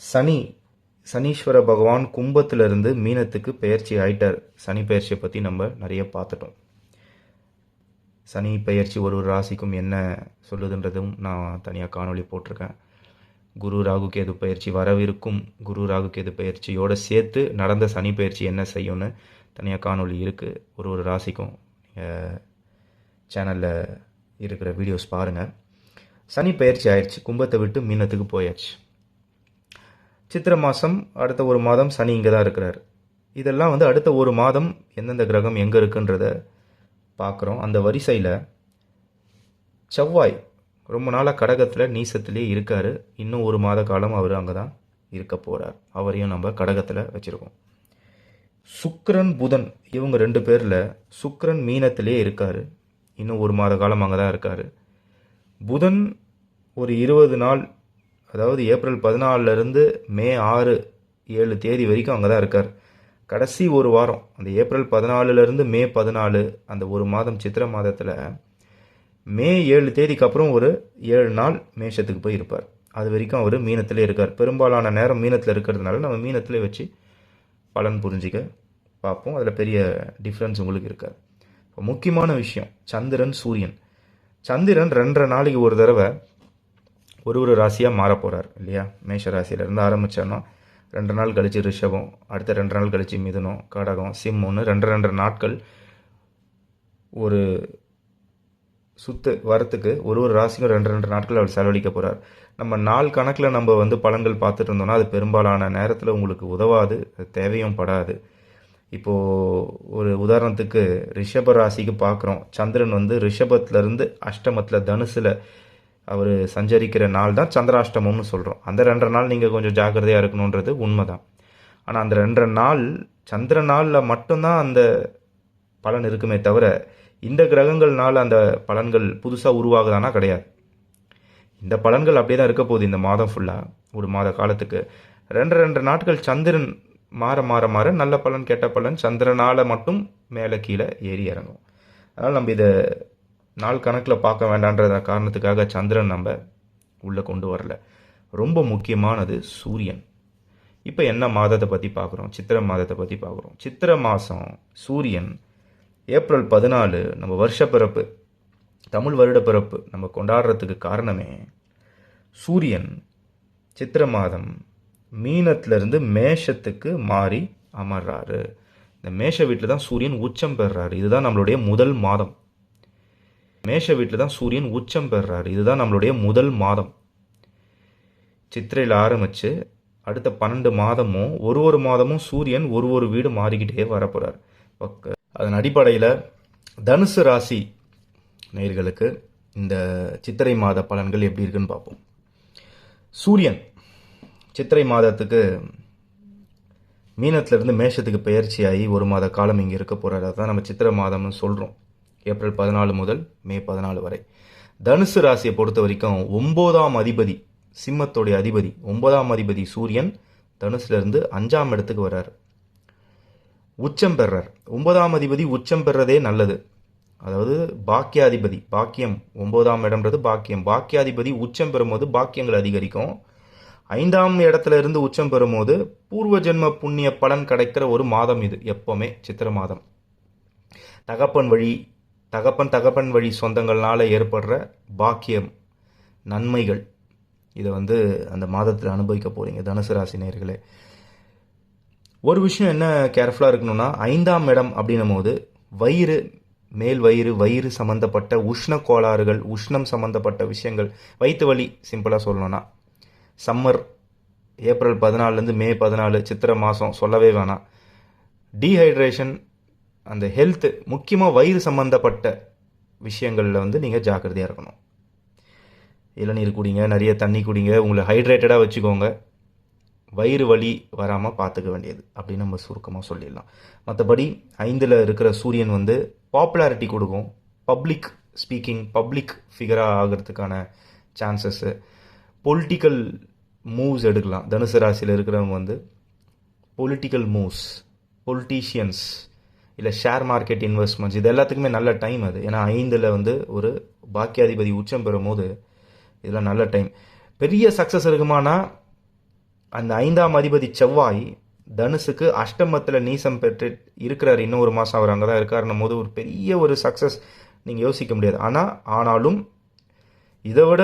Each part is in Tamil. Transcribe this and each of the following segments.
சனி சனீஸ்வர பகவான் கும்பத்திலிருந்து மீனத்துக்கு பெயர்ச்சி ஆயிட்டார். சனி பெயர்ச்சியை பற்றி நம்ம நிறைய பார்த்துட்டோம். சனி பெயர்ச்சி ஒரு ஒரு ராசிக்கும் என்ன சொல்லுதுன்றதும் நான் தனியாக காணொளி போட்டிருக்கேன். குரு ராகு கேது பயிற்சி வரவிருக்கும் குரு ராகு கேது பயிற்சியோடு சேர்த்து நடந்த சனி பயிற்சி என்ன செய்யும்னு தனியாக காணொளி இருக்குது ஒரு ஒரு ராசிக்கும் சேனலில் இருக்கிற வீடியோஸ் பாருங்கள் சனி பயிற்சி ஆயிடுச்சு. கும்பத்தை விட்டு மீனத்துக்கு போயாச்சு. சித்திரை மாதம் அடுத்த ஒரு மாதம் சனி இங்கே தான் இருக்கிறார். இதெல்லாம் வந்து அடுத்த ஒரு மாதம் எந்தெந்த கிரகம் எங்கே இருக்குன்றத பார்க்குறோம். அந்த வரிசையில் செவ்வாய் ரொம்ப நாளாக கடகத்தில் நீசத்துலேயே இருக்கார். இன்னும் ஒரு மாத காலம் அவர் அங்கே தான் இருக்க போகிறார் அவரையும் நம்ம கடகத்தில் வச்சுருக்கோம். சுக்கரன் புதன் இவங்க ரெண்டு பேரில் சுக்கரன் மீனத்திலே இருக்கார். இன்னும் ஒரு மாத காலம் அங்கே தான் இருக்கார். புதன் ஒரு இருபது நாள் அதாவது ஏப்ரல் பதினாலிருந்து மே ஆறு ஏழு தேதி வரைக்கும் அங்கே தான் இருக்கார். கடைசி ஒரு வாரம் அந்த ஏப்ரல் பதினாலுலேருந்து மே பதினாலு அந்த ஒரு மாதம் சித்திரை மாதத்தில் மே ஏழு தேதிக்கு அப்புறம் ஒரு ஏழு நாள் மேஷத்துக்கு போய் இருப்பார். அது வரைக்கும் அவர் மீனத்திலே இருக்கார். பெரும்பாலான நேரம் மீனத்தில் இருக்கிறதுனால நம்ம மீனத்திலே வச்சு பலன் புரிஞ்சிக்க பார்ப்போம். அதில் பெரிய டிஃப்ரென்ஸ் உங்களுக்கு இருக்காது. இப்போ முக்கியமான விஷயம் சந்திரன் சூரியன். சந்திரன் ரெண்டரை நாளைக்கு ஒரு தடவை ஒரு ஒரு ராசியாக மாற போகிறார் இல்லையா? மேஷ ராசியிலேருந்து ஆரம்பித்தோன்னா ரெண்டு நாள் கழித்து ரிஷபம் அடுத்த ரெண்டு நாள் கழித்து மிதுனம் கடகம் சிம்மம்னு ரெண்டு ரெண்டு நாட்கள் ஒரு சுத்து வரத்துக்கு ஒரு ஒரு ராசிக்கும் ரெண்டு ரெண்டு நாட்கள் அவர் செலவழிக்க போகிறார் நம்ம நாள் கணக்கில் நம்ம வந்து பலன்கள் பார்த்துட்டு இருந்தோம்னா அது பெரும்பாலான நேரத்தில் உங்களுக்கு உதவாது அது தேவையும் படாது. இப்போது ஒரு உதாரணத்துக்கு ரிஷப ராசிக்கு பார்க்குறோம். சந்திரன் வந்து ரிஷபத்துலேருந்து அஷ்டமத்தில் தனுசில் அவர் சஞ்சரிக்கிற நாள் தான் சந்திராஷ்டமம்னு சொல்கிறோம் அந்த ரெண்டரை நாள் நீங்கள் கொஞ்சம் ஜாக்கிரதையாக இருக்கணுன்றது உண்மை தான் ஆனால் அந்த ரெண்டரை நாள் சந்திர நாளில் மட்டும்தான் அந்த பலன் இருக்குமே தவிர இந்த கிரகங்கள்னால அந்த பலன்கள் புதுசாக உருவாகுதானா கிடையாது. இந்த பலன்கள் அப்படியே தான் இருக்க போகுது இந்த மாதம் ஃபுல்லாக ஒரு மாத காலத்துக்கு. ரெண்டு ரெண்டு நாட்கள் சந்திரன் மாற மாற மாற நல்ல பலன் கெட்ட பலன் சந்திரனால் மட்டும் மேலே கீழே ஏறி இறங்கும். அதனால் நம்ம இதை நாள் கணக்கில் பார்க்க வேண்டான்ற காரணத்துக்காக சந்திரன் நம்ம உள்ளே கொண்டு வரல. ரொம்ப முக்கியமானது சூரியன். இப்போ என்ன மாதத்தை பற்றி பார்க்குறோம்? சித்திரை மாதத்தை பற்றி பார்க்குறோம். சித்திரை மாதம் சூரியன் ஏப்ரல் பதினாலு நம்ம வருஷ பிறப்பு தமிழ் வருட பிறப்பு நம்ம கொண்டாடுறதுக்கு காரணமே சூரியன். சித்திரை மாதம் மீனத்திலிருந்து மேஷத்துக்கு மாறி அமர்றாரு. இந்த மேஷ வீட்டில் தான் சூரியன் உச்சம் பெறுறாரு. இதுதான் நம்மளுடைய முதல் மாதம். மேஷ வீட்டில் தான் சூரியன் உச்சம் பெறுறாரு இதுதான் நம்மளுடைய முதல் மாதம். சித்திரையில் ஆரம்பித்து அடுத்த பன்னெண்டு மாதமும் ஒரு ஒரு மாதமும் சூரியன் ஒரு ஒரு வீடு மாறிக்கிட்டே வரப்போகிறார் அதன் அடிப்படையில் தனுசு ராசி நேர்களுக்கு இந்த சித்திரை மாத பலன்கள் எப்படி இருக்குன்னு பார்ப்போம். சூரியன் சித்திரை மாதத்துக்கு மீனத்திலிருந்து மேஷத்துக்கு பெயர்ச்சியாகி ஒரு மாத காலம் இங்கே இருக்க போகிறார் அதுதான் நம்ம சித்திரை மாதம்னு சொல்கிறோம் ஏப்ரல் பதினாலு முதல் மே பதினாலு வரை. தனுசு ராசியை பொறுத்த வரைக்கும் ஒம்போதாம் அதிபதி சிம்மத்தோடைய அதிபதி ஒன்பதாம் அதிபதி சூரியன் தனுசுலேருந்து அஞ்சாம் இடத்துக்கு வர்றார். உச்சம் பெறார் ஒன்பதாம் அதிபதி உச்சம் பெறதே நல்லது. அதாவது பாக்கியாதிபதி பாக்கியம் ஒன்பதாம் இடம்ன்றது பாக்கியம். பாக்கியாதிபதி உச்சம் பெறும்போது பாக்கியங்கள் அதிகரிக்கும். ஐந்தாம் இடத்துல இருந்து உச்சம் பெறும்போது பூர்வ ஜென்ம புண்ணிய பலன் கிடைக்கிற ஒரு மாதம் இது எப்போவுமே சித்திர மாதம். தகப்பன் வழி தகப்பன் தகப்பன் வழி சொந்தங்கள்னால் ஏற்படுற பாக்கியம் நன்மைகள். இதை வந்து அந்த மாதத்தில் அனுபவிக்க போகிறீங்க தனுசு ராசி நேர்களே ஒரு விஷயம் என்ன கேர்ஃபுல்லாக இருக்கணும்னா ஐந்தாம் இடம் அப்படின்னும் போது வயிறு மேல் வயிறு வயிறு சம்மந்தப்பட்ட உஷ்ண கோளாறுகள் உஷ்ணம் சம்மந்தப்பட்ட விஷயங்கள். வயிற்று வலி சிம்பிளாக சொல்லணும்னா சம்மர் ஏப்ரல் பதினாலுலேருந்து மே பதினாலு சித்திரை மாதம் சொல்லவே வேணாம். டீஹைட்ரேஷன் அந்த ஹெல்த்து முக்கியமாக வயிறு சம்மந்தப்பட்ட விஷயங்களில் வந்து நீங்கள் ஜாக்கிரதையாக இருக்கணும். இளநீர் குடிங்க நிறைய தண்ணி குடிங்க உங்களை ஹைட்ரேட்டடாக வச்சுக்கோங்க. வயிறு வலி வராமல் பார்த்துக்க வேண்டியது அப்படின்னு நம்ம சுருக்கமாக சொல்லிடலாம். மற்றபடி ஐந்தில் இருக்கிற சூரியன் வந்து பாப்புலாரிட்டி கொடுக்கும். பப்ளிக் ஸ்பீக்கிங் பப்ளிக் ஃபிகராக ஆகிறதுக்கான சான்சஸ்ஸு பொலிட்டிக்கல் மூவ்ஸ் எடுக்கலாம். தனுசு ராசியில் இருக்கிறவங்க வந்து பொலிட்டிக்கல் மூவ்ஸ் பொலிட்டீஷியன்ஸ் இல்லை ஷேர் மார்க்கெட் இன்வெஸ்ட்மெண்ட்ஸ் இது எல்லாத்துக்குமே நல்ல டைம் அது. ஏன்னா ஐந்தில் வந்து ஒரு பாக்கியாதிபதி உச்சம் பெறும் போது இதெல்லாம் நல்ல டைம் பெரிய சக்ஸஸ் இருக்குமானா அந்த ஐந்தாம் அதிபதி செவ்வாய் தனுசுக்கு அஷ்டமத்தில் நீசம் பெற்று இருக்கிறார். இன்னும் ஒரு மாதம் அவர் அங்கே தான் இருக்காருன்னும் போது ஒரு பெரிய ஒரு சக்ஸஸ் நீங்கள் யோசிக்க முடியாது. ஆனால் ஆனாலும் இதை விட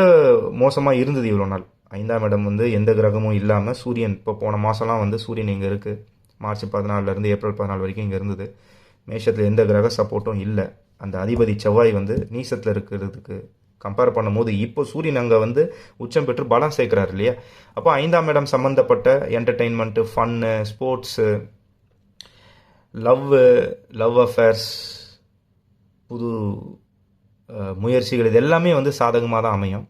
மோசமாக இருந்தது இவ்வளோ நாள். ஐந்தாம் இடம் வந்து எந்த கிரகமும் இல்லாமல் சூரியன் இப்போ போன மாதம்லாம் வந்து சூரியன் இங்கே இருக்குது மார்ச் பதினாலருந்து ஏப்ரல் பதினாலு வரைக்கும் இங்கே இருந்தது. மேஷத்தில் எந்த கிரக சப்போர்ட்டும் இல்லை. அந்த அதிபதி செவ்வாய் வந்து நீசத்தில் இருக்கிறதுக்கு கம்பேர் பண்ணும்போது இப்போ சூரியன் அங்கே வந்து உச்சம் பெற்று பலம் சேர்க்குறாரு இல்லையா? அப்போ ஐந்தாம் இடம் சம்மந்தப்பட்ட entertainment fun sports love love affairs புது முயற்சிகள் இது எல்லாமே வந்து சாதகமாக தான் அமையும்.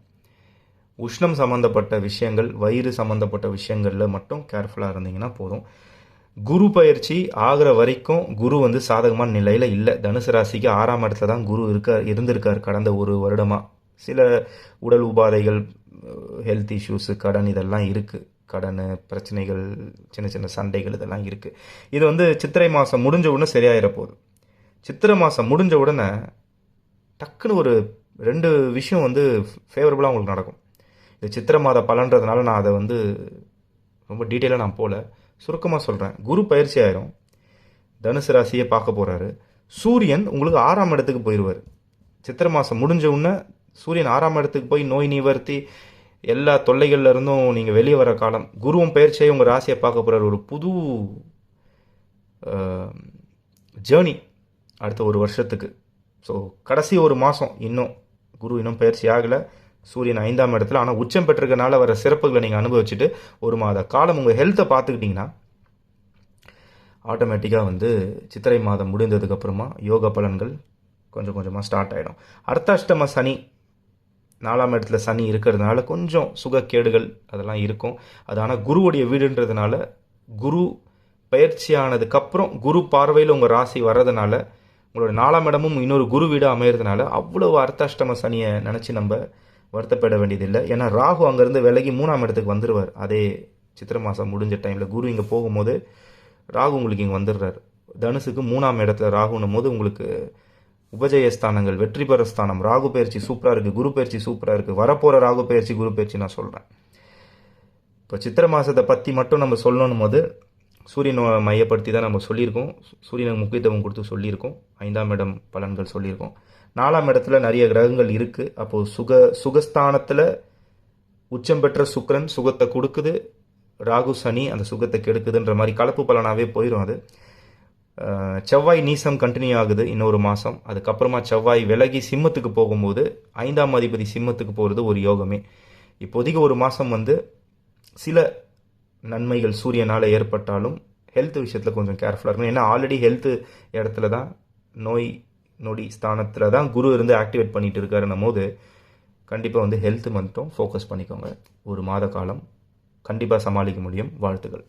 உஷ்ணம் சம்மந்தப்பட்ட விஷயங்கள் வயிறு சம்மந்தப்பட்ட விஷயங்களில் மட்டும் கேர்ஃபுல்லாக இருந்தீங்கன்னா போதும். குரு பயிற்சி ஆகிற வரைக்கும் குரு வந்து சாதகமான நிலையில் இல்லை. தனுசு ராசிக்கு ஆறாம் இடத்துல தான் குரு இருக்க இருந்திருக்கார் கடந்த ஒரு வருடமாக சில உடல் உபாதைகள் ஹெல்த் இஷ்யூஸு கடன் இதெல்லாம் இருக்குது கடன் பிரச்சனைகள் சின்ன சின்ன சண்டைகள் இதெல்லாம் இருக்குது இது வந்து சித்திரை மாதம் முடிஞ்ச உடனே சரியாயிட போகுது. சித்திரை மாதம் முடிஞ்ச உடனே டக்குன்னு ஒரு ரெண்டு விஷயம் வந்து ஃபேவரபுளாக உங்களுக்கு நடக்கும். இது சித்திரை மாத பலன்றதுனால நான் அதை வந்து ரொம்ப டீட்டெயிலாக நான் போகல சுருக்கமாக சொல்கிறேன் குரு பயிற்சி ஆயிரும். தனுசு ராசியை பார்க்க போகிறாரு சூரியன் உங்களுக்கு ஆறாம் இடத்துக்கு போயிடுவார் சித்திரை மாதம் முடிஞ்ச உடனே சூரியன் ஆறாம் இடத்துக்கு போய் நோய் நிவர்த்தி எல்லா தொல்லைகள்ல இருந்தும் நீங்கள் வெளியே வர காலம் குருவும் பயிற்சியை உங்கள் ராசியை பார்க்க போகிறார் ஒரு புது ஜேர்னி அடுத்த ஒரு வருஷத்துக்கு. ஸோ கடைசி ஒரு மாதம் இன்னும் குரு இன்னும் பயிற்சி ஆகலை. சூரியன் ஐந்தாம் இடத்துல. ஆனால் உச்சம் பெற்றிருக்கனால வர சிறப்புகளை நீங்கள் அனுபவிச்சுட்டு ஒரு மாத காலம் உங்கள் ஹெல்த்தை பார்த்துக்கிட்டிங்கன்னா ஆட்டோமேட்டிக்காக வந்து சித்திரை மாதம் முடிந்ததுக்கப்புறமா யோக பலன்கள் கொஞ்சம் கொஞ்சமாக ஸ்டார்ட் ஆகிடும் அர்த்தாஷ்டம சனி நாலாம் இடத்துல சனி இருக்கிறதுனால கொஞ்சம் சுகக்கேடுகள் அதெல்லாம் இருக்கும். அது ஆனால் குருவுடைய வீடுன்றதுனால குரு பயிற்சியானதுக்கப்புறம் குரு பார்வையில் உங்கள் ராசி வர்றதுனால உங்களோட நாலாம் இடமும் இன்னொரு குரு வீடாக அமையிறதுனால அவ்வளவு அர்த்தாஷ்டம சனியை நினச்சி நம்ம வருத்தப்பட வேண்டியதில்லை. ஏன்னா ராகு அங்கேருந்து விலகி மூணாம் இடத்துக்கு வந்துடுவார் அதே சித்திரை மாதம் முடிஞ்ச டைமில் குரு இங்கே போகும்போது ராகு உங்களுக்கு இங்கே வந்துடுறாரு. தனுசுக்கு மூணாம் இடத்துல ராகுன்னும் போது உங்களுக்கு உபஜயஸ்தானங்கள் வெற்றி பெற ஸ்தானம் ராகு பயிற்சி சூப்பராக இருக்குது குரு பயிற்சி சூப்பராக இருக்குது வரப்போகிற ராகு பயிற்சி குரு பயிற்சி நான் சொல்கிறேன் இப்போ சித்திரை மாதத்தை பற்றி மட்டும் நம்ம சொல்லணும் போது சூரியனை மையப்படுத்தி தான் நம்ம சொல்லியிருக்கோம். சூரியனுக்கு முக்கியத்துவம் கொடுத்து சொல்லியிருக்கோம். ஐந்தாம் இடம் பலன்கள் சொல்லியிருக்கோம். நாலாம் இடத்துல நிறைய கிரகங்கள் இருக்குது அப்போது சுக சுகஸ்தானத்தில் உச்சம் பெற்ற சுக்ரன் சுகத்தை கொடுக்குது. ராகு சனி அந்த சுகத்தை கெடுக்குதுன்ற மாதிரி கலப்பு பலனாகவே போயிடும் அது. செவ்வாய் நீசம் கண்டினியூ ஆகுது இன்னொரு மாதம் அதுக்கப்புறமா செவ்வாய் விலகி சிம்மத்துக்கு போகும்போது ஐந்தாம் அதிபதி சிம்மத்துக்கு போகிறது ஒரு யோகமே. இப்போதைக்கு ஒரு மாதம் வந்து சில நன்மைகள் சூரியனால் ஏற்பட்டாலும் ஹெல்த் விஷயத்தில் கொஞ்சம் கேர்ஃபுல்லாக இருக்கணும். ஏன்னா ஆல்ரெடி ஹெல்த்து இடத்துல தான் நோய் நொடி ஸ்தானத்தில் தான் குரு இருந்து ஆக்டிவேட் பண்ணிகிட்டு இருக்காருன்னும் போது கண்டிப்பாக வந்து ஹெல்த் மட்டும் ஃபோக்கஸ் பண்ணிக்கோங்க. ஒரு மாத காலம் கண்டிப்பாக சமாளிக்க முடியும். வாழ்த்துக்கள்.